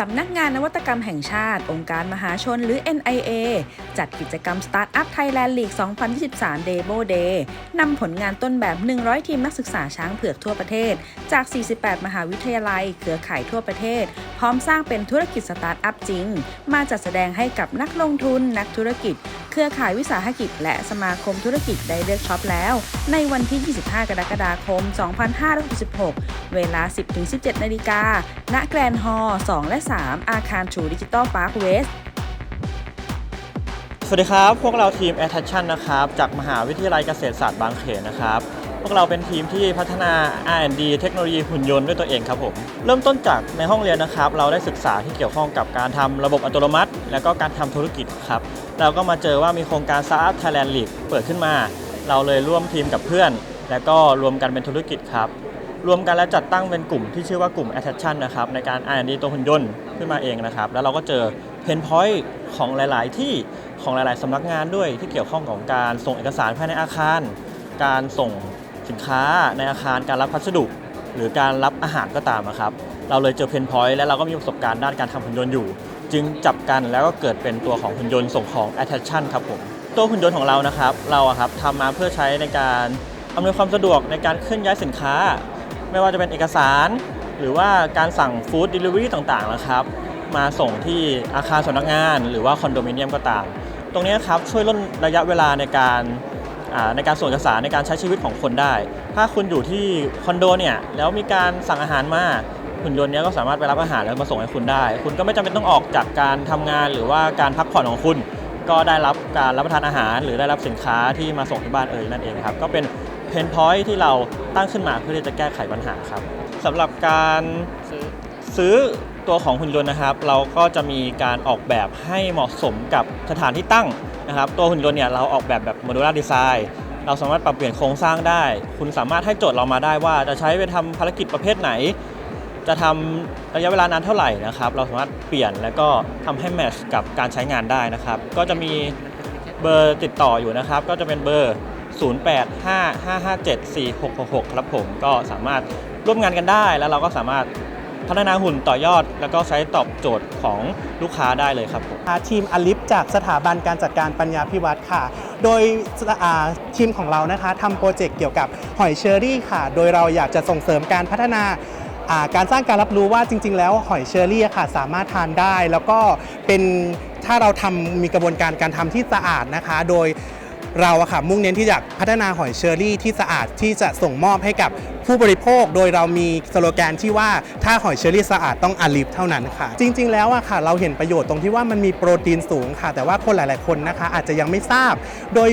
สำนักงานนวัตกรรมแห่งชาติ องค์การมหาชนหรือ NIA จัดกิจกรรม Startup Thailand League 2023 Demo Day นำผลงานต้นแบบ 100 ทีมนักศึกษาช้างเผือกทั่วประเทศ จาก 48 มหาวิทยาลัย เครือข่ายทั่วประเทศ พร้อมสร้างเป็นธุรกิจสตาร์ทอัพจริง มาจัดแสดงให้กับนักลงทุน นักธุรกิจ เครือข่ายวิสาหกิจ และสมาคมธุรกิจได้เลือกช็อปแล้ว ในวันที่ 25 กรกฎาคม 2566 เวลา 10-17 นาฬิกาณแกรนด์ฮอลล์ 2 และ 3 อาคารชูดิจิตอลพาร์คเวสส วัสดีครับ พวกเราทีม Attraction นะครับ จากมหาวิทยาลัยเกษตรศาสตร์บางเขนนะครับ พวกเราเป็นทีมที่พัฒนา R&D เทคโนโลยีหุ่นยนต์ด้วยตัวเองครับผม เริ่มต้นจากในห้องเรียนนะครับ เราได้ศึกษาที่เกี่ยวข้องกับการทำระบบอัตโนมัติ แล้วก็การทำธุรกิจครับ เราก็มาเจอว่ามีโครงการ Startup Thailand League เปิดขึ้นมา เราเลยร่วมทีมกับเพื่อน แล้วก็รวมกันเป็นธุรกิจครับ รวมกันและจัดตั้งเป็นกลุ่มที่ชื่อว่ากลุ่ม Attraction นะครับในการ R&D ตัวหุ่นยนต์ขึ้นมาเองนะครับ แล้วเราก็เจอเพนพอยต์ของหลาย ๆ ที่ ของหลาย ๆสำนักงานด้วยที่เกี่ยวข้องกับการส่งเอกสารภายในอาคาร การส่งสินค้าในอาคารการรับพัสดุ หรือการรับอาหารก็ตามอะครับ เราเลยเจอเพนพอยต์และเราก็มีประสบการณ์ด้านการทำหุ่นยนต์อยู่ จึงจับกันแล้วก็เกิดเป็นตัวของหุ่นยนต์ส่งของ Attraction ครับผมตัวหุ่นยนต์ของเรานะครับ เราอะครับทำมาเพื่อใช้ในการอำนวยความสะดวกในการเคลื่อนย้ายสินค้า ไม่ว่าจะเป็นเอกสาร หรือว่าการสั่งฟู้ดเดลิเวอรี่ต่างๆนะครับ มาส่งที่อาคารสำนักงาน หรือว่าคอนโดมิเนียมก็ตาม ตรงนี้ครับช่วยลดระยะเวลาในการในการส่งเอกสารในการใช้ชีวิตของคนได้ ถ้าคุณอยู่ที่คอนโดเนี่ยแล้วมีการสั่งอาหารมาหุ่นยนต์เนี้ยก็สามารถไปรับอาหารแล้วมาส่งให้คุณได้ คุณก็ไม่จำเป็นต้องออกจากการทำงานหรือว่าการพักผ่อนของคุณ ก็ได้รับการรับประทานอาหาร หรือได้รับสินค้าที่มาส่งที่บ้านเอ่ยนั่นเองครับก็เป็นเพนพอยที่เราตั้งขึ้นมาเพื่อที่จะแก้ไขปัญหาครับสำหรับการซื้อ ตัวของหุ่นยนต์นะครับ เราก็จะมีการออกแบบให้เหมาะสมกับสถานที่ตั้งนะครับ ตัวหุ่นยนต์เนี่ยเราออกแบบแบบโมดูลาร์ดีไซน์เราสามารถปรับเปลี่ยนโครงสร้างได้ คุณสามารถให้โจทย์เรามาได้ว่าจะใช้ไปทำภารกิจประเภทไหน จะทำระยะเวลานานเท่าไหร่นะครับ เราสามารถเปลี่ยนแล้วก็ทำให้แมทช์กับการใช้งานได้นะครับ ก็จะมีเบอร์ติดต่ออยู่นะครับ ก็จะเป็นเบอร์ 0855574666 ครับผม ก็สามารถร่วมงานกันได้ แล้วเราก็สามารถ พัฒนาหุ่นต่อยอด แล้วก็ใช้ตอบโจทย์ของลูกค้าได้เลยครับผมทีมอลิฟจากสถาบันการจัดการปัญญาพิวัตรค่ะ โดยทีมของเรานะคะทำโปรเจกต์เกี่ยวกับหอยเชอรี่ค่ะ โดยเราอยากจะส่งเสริมการพัฒนาการสร้างการรับรู้ว่าจริง ๆ แล้วหอยเชอรี่ค่ะ สามารถทานได้ แล้วก็เป็นถ้าเราทำมีกระบวนการการทำที่สะอาดนะคะ โดยเราอะค่ะมุ่งเน้นที่จะพัฒนาหอยเชอรี่ที่สะอาดที่จะส่งมอบให้กับ ผู้บริโภคโดยเรามีสโลแกนที่ว่าถ้าหอยเชอรี่สะอาดต้องอาลิฟเท่านั้นค่ะ จริง ๆ แล้วอะค่ะ เราเห็นประโยชน์ตรงที่ว่ามันมีโปรตีนสูงค่ะ แต่ว่าคนหลาย ๆ คนนะคะ อาจจะยังไม่ทราบ โดย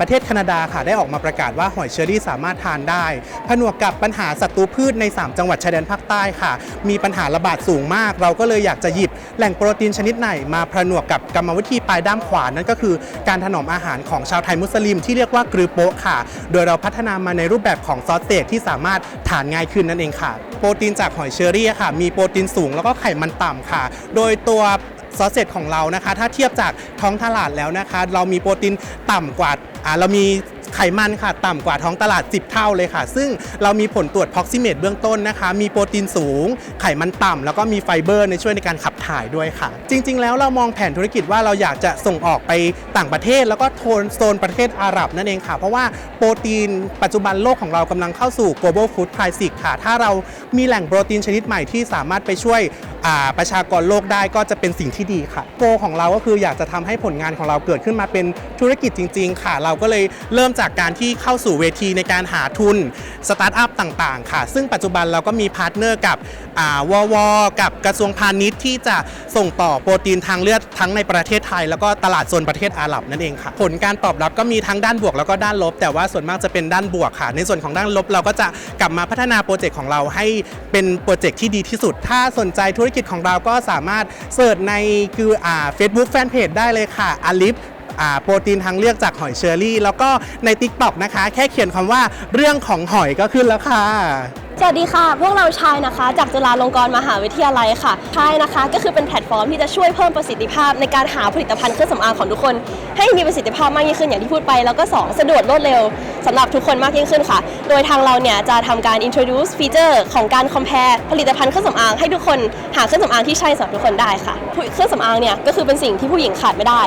ประเทศแคนาดาค่ะ ได้ออกมาประกาศว่าหอยเชอรี่สามารถทานได้ ผนวกกับปัญหาศัตรูพืชใน 3 จังหวัดชายแดนภาคใต้ค่ะ มีปัญหาระบาดสูงมาก เราก็เลยอยากจะหยิบแหล่งโปรตีนชนิดไหน มาผนวกกับกรรมวิธีปลายด้ามขวานนั่นก็คือการถนอมอาหารของชาวไทยมุสลิม ที่เรียกว่ากรือโปะค่ะ โดยเราพัฒนามาในรูปแบบของซอสเตจที่สามารถทานง่ายขึ้นนั่นเองค่ะ โปรตีนจากหอยเชอรี่ค่ะ มีโปรตีนสูงแล้วก็ไขมันต่ำค่ะ โดยตัวซอสเซจของเรานะคะ ถ้าเทียบจากท้องตลาดแล้วนะคะ เรามีโปรตีนต่ำกว่าอ่าเรามี ไขมันค่ะต่ำกว่าท้องตลาด 10 เท่าเลยค่ะ ซึ่งเรามีผลตรวจ proximate เบื้องต้นนะคะ มีโปรตีนสูง ไขมันต่ำแล้วก็มีไฟเบอร์ในช่วยในการขับถ่ายด้วยค่ะ จริง ๆ แล้วเรามองแผนธุรกิจว่าเราอยากจะส่งออกไปต่างประเทศ แล้วก็โทนโซนประเทศอาหรับนั่นเองค่ะ เพราะว่าโปรตีนปัจจุบันโลกของเรากำลังเข้าสู่ global food crisis ค่ะ ถ้าเรามีแหล่งโปรตีนชนิดใหม่ที่สามารถไปช่วย ประชากรโลกได้ก็จะเป็นสิ่งที่ดีค่ะโกของเราก็คืออยากจะทำให้ผลงานของเราเกิดขึ้นมาเป็นธุรกิจจริง ๆ ค่ะ เราก็เลยเริ่มจากการที่เข้าสู่เวทีในการหาทุนสตาร์ทอัพต่าง ๆ ค่ะ ซึ่งปัจจุบันเราก็มีพาร์ทเนอร์กับอ่าววกับกระทรวงพาณิชย์ที่จะส่งต่อโปรตีนทางเลือดทั้งในประเทศไทย แล้วก็ตลาดโซนประเทศอาหรับนั่นเองค่ะ ผลการตอบรับก็มีทั้งด้านบวกแล้วก็ด้านลบ แต่ว่าส่วนมากจะเป็นด้านบวกค่ะ ในส่วนของด้านลบเราก็จะกลับมาพัฒนาโปรเจกต์ของเราให้เป็นโปรเจกต์ที่ดีที่สุด ถ้าสนใจธุรกิจของเราก็สามารถเสิร์ชในคืออ่า Facebook Fanpage ได้เลยค่ะอลิฟอ่าโปรตีนทางเลือกจากหอยเชอรี่ แล้วก็ใน TikTok นะคะ แค่เขียนคำว่าเรื่องของหอยก็ขึ้นแล้วค่ะสวัสดีค่ะ พวกเราชายนะคะ จากจุฬาลงกรณ์มหาวิทยาลัยค่ะชายนะคะ ก็คือเป็นแพลตฟอร์มที่จะช่วยเพิ่มประสิทธิภาพในการหาผลิตภัณฑ์เครื่องสำอางของทุกคน ให้มีประสิทธิภาพมากยิ่งขึ้นอย่างที่พูดไป แล้วก็ 2 สะดวกรวดเร็วสำหรับทุกคนมากยิ่งขึ้นค่ะ โดยทางเราเนี่ยจะทำการ introduce feature ของการ compare ผลิตภัณฑ์เครื่องสำอางให้ทุกคนหาเครื่องสำอางที่ใช่สำหรับทุกคนได้ค่ะเครื่องสำอางเนี่ยก็คือเป็นสิ่งที่ผู้หญิงขาดไม่ได้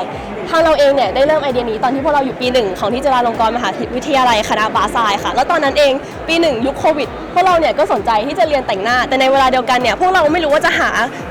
ทางเราเองเนี่ยได้เริ่มไอเดียนี้ตอนที่พวกเราอยู่ปีหนึ่งของที่จุฬาลงกรณ์มหาวิทยาลัยคณะบาซายค่ะ แล้วตอนนั้นเองปีหนึ่งยุคโควิด วกเราเนี่ยก็สนใจที่จะเรียนแต่งหน้า แต่ในเวลาเดียวกันเนี่ยพวกเราไม่รู้ว่าจะหา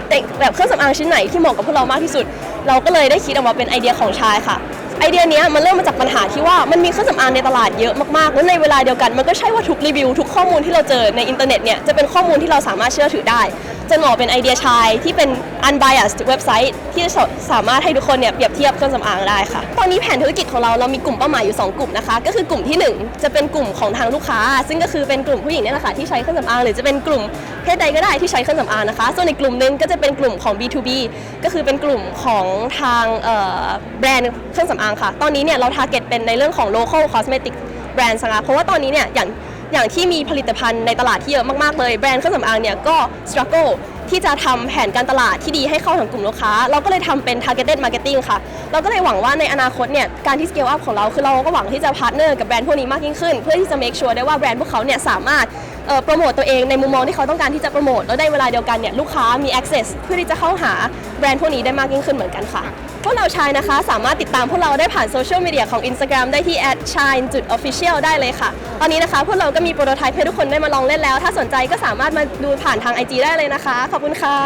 แต่งแบบเครื่องสำอางชิ้นไหนที่เหมาะกับพวกเรามากที่สุด เราก็เลยได้คิดออกมาเป็นไอเดียของชายค่ะไอเดียนี้มันเริ่มมาจากปัญหาที่ว่ามันมีเครื่องสำอางในตลาดเยอะมากๆ แล้วในเวลาเดียวกันมันก็ใช่ว่าทุกรีวิวทุกข้อมูลที่เราเจอในอินเทอร์เน็ตเนี่ยจะเป็นข้อมูลที่เราสามารถเชื่อถือได้ จนหมอเป็นไอเดียชายที่เป็น unbiased เว็บไซต์ที่จะสามารถให้ทุกคนเนี่ยเปรียบเทียบเครื่องสำอางได้ค่ะ ตอนนี้แผนธุรกิจของเราเรามีกลุ่มเป้าหมายอยู่ 2 กลุ่มนะคะ ก็คือกลุ่มที่ 1 จะเป็นกลุ่มของทางลูกค้า ซึ่งก็คือเป็นกลุ่มผู้หญิงเนี่ยแหละค่ะที่ใช้เครื่องสำอางหรือจะเป็นกลุ่มเพศใดก็ได้ที่ใช้เครื่องสำอางนะคะ ส่วนอีกกลุ่มหนึงก็จะเป็นกลุ่มของ B2B ก็คือเป็นกลุ่มของทางแบรนด์เครื่องสำอางค่ะ ตอนนี้เนี่ยเรา target เป็นในเรื่องของ local cosmetic แบรนด์นะคะเพราะว่าตอนนี้เนี่ยอย่าง อย่างที่มีผลิตภัณฑ์ในตลาดที่เยอะมากๆเลย แบรนด์เครื่องสำอางเนี่ยก็ struggle ที่จะทำแผนการตลาดที่ดีให้เข้าถึงกลุ่มลูกค้า เราก็เลยทำเป็น targeted marketing ค่ะ เราก็เลยหวังว่าในอนาคตเนี่ยการที่ scale up ของเราคือเราก็หวังที่จะพาร์ทเนอร์กับแบรนด์พวกนี้มากยิ่งขึ้น เพื่อที่จะ make sure ได้ว่าแบรนด์พวกเขาเนี่ยสามารถโปรโมตตัวเองในมุมมองที่เขาต้องการที่จะโปรโมทแล้วในเวลาเดียวกันเนี่ยลูกค้ามี access เพื่อที่จะเข้าหาแบรนด์พวกนี้ได้มากยิ่งขึ้นเหมือนกันค่ะ วกเราชายนะคะ สามารถติดตามพวกเราได้ผ่านโซเชียลมีเดียของ Instagram ได้ที่ @shine.official ได้เลยค่ะ ตอนนี้นะคะ พวกเราก็มีโปรโตไทป์ให้ทุกคนได้มาลองเล่นแล้ว ถ้าสนใจก็สามารถมาดูผ่านทาง IG ได้เลยนะคะ ขอบคุณค่ะ